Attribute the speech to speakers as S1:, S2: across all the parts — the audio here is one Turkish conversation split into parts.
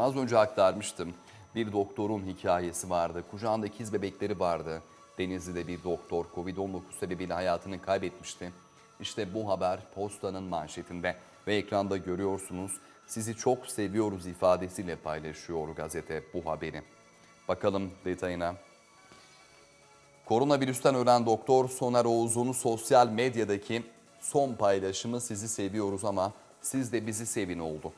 S1: Az önce aktarmıştım. Bir doktorun hikayesi vardı. Kucağında ikiz bebekleri vardı. Denizli'de bir doktor Covid-19 sebebiyle hayatını kaybetmişti. İşte bu haber postanın manşetinde ve ekranda görüyorsunuz. Sizi çok seviyoruz ifadesiyle paylaşıyor gazete bu haberi. Bakalım detayına. Koronavirüsten ölen doktor Soner Oğuz'un sosyal medyadaki son paylaşımı sizi seviyoruz ama siz de bizi sevin oldu.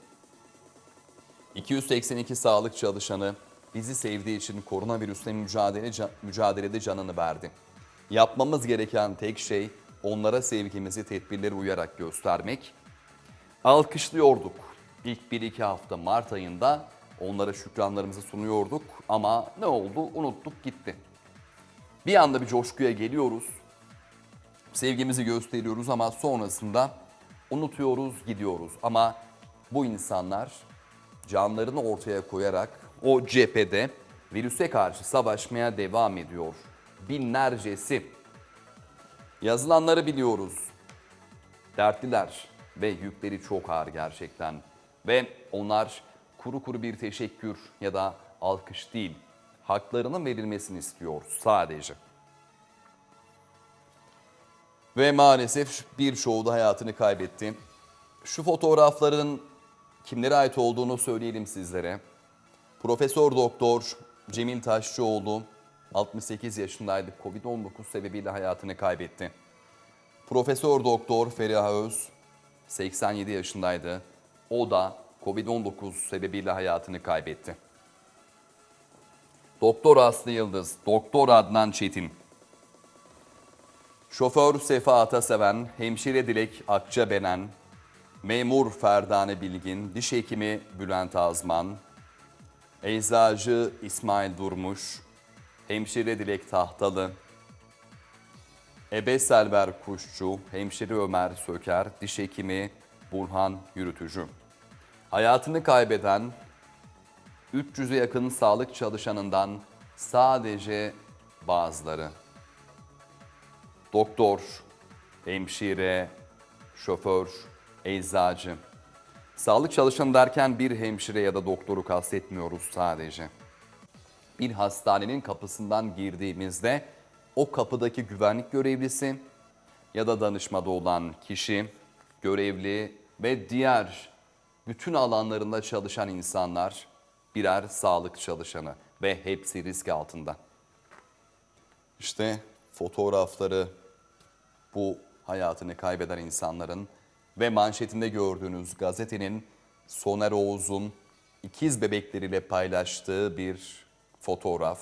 S1: 282 sağlık çalışanı bizi sevdiği için koronavirüsle mücadele, ca- mücadelede canını verdi. Yapmamız gereken tek şey onlara sevgimizi tedbirleri uyarak göstermek. Alkışlıyorduk. İlk 1-2 hafta Mart ayında onlara şükranlarımızı sunuyorduk ama ne oldu? Unuttuk gitti. Bir anda bir coşkuya geliyoruz. Sevgimizi gösteriyoruz ama sonrasında unutuyoruz, gidiyoruz. Ama bu insanlar canlarını ortaya koyarak o cephede virüse karşı savaşmaya devam ediyor. Binlercesi. Yazılanları biliyoruz. Dertliler ve yükleri çok ağır gerçekten. Ve onlar kuru kuru bir teşekkür ya da alkış değil, haklarının verilmesini istiyor sadece. Ve maalesef birçoğu da hayatını kaybetti. Şu fotoğrafların kimlere ait olduğunu söyleyelim sizlere. Profesör Doktor Cemil Taşçıoğlu 68 yaşındaydı. Covid-19 sebebiyle hayatını kaybetti. Profesör Doktor Feriha Öz 87 yaşındaydı. O da Covid-19 sebebiyle hayatını kaybetti. Doktor Aslı Yıldız, Doktor Adnan Çetin, Şoför Sefa Ataseven, hemşire Dilek Akçabenen, memur Ferdane Bilgin, diş hekimi Bülent Azman, eczacı İsmail Durmuş, hemşire Dilek Tahtalı, Ebe Selver Kuşçu, hemşire Ömer Söker, diş hekimi Burhan Yürütücü. Hayatını kaybeden 300'e yakın sağlık çalışanından sadece bazıları doktor, hemşire, şoför, eczacı. Sağlık çalışanı derken bir hemşire ya da doktoru kastetmiyoruz sadece. Bir hastanenin kapısından girdiğimizde o kapıdaki güvenlik görevlisi ya da danışmada olan kişi, görevli ve diğer bütün alanlarında çalışan insanlar birer sağlık çalışanı ve hepsi risk altında. İşte fotoğrafları bu hayatını kaybeden insanların ve manşetinde gördüğünüz gazetenin Soner Oğuz'un ikiz bebekleriyle paylaştığı bir fotoğraf.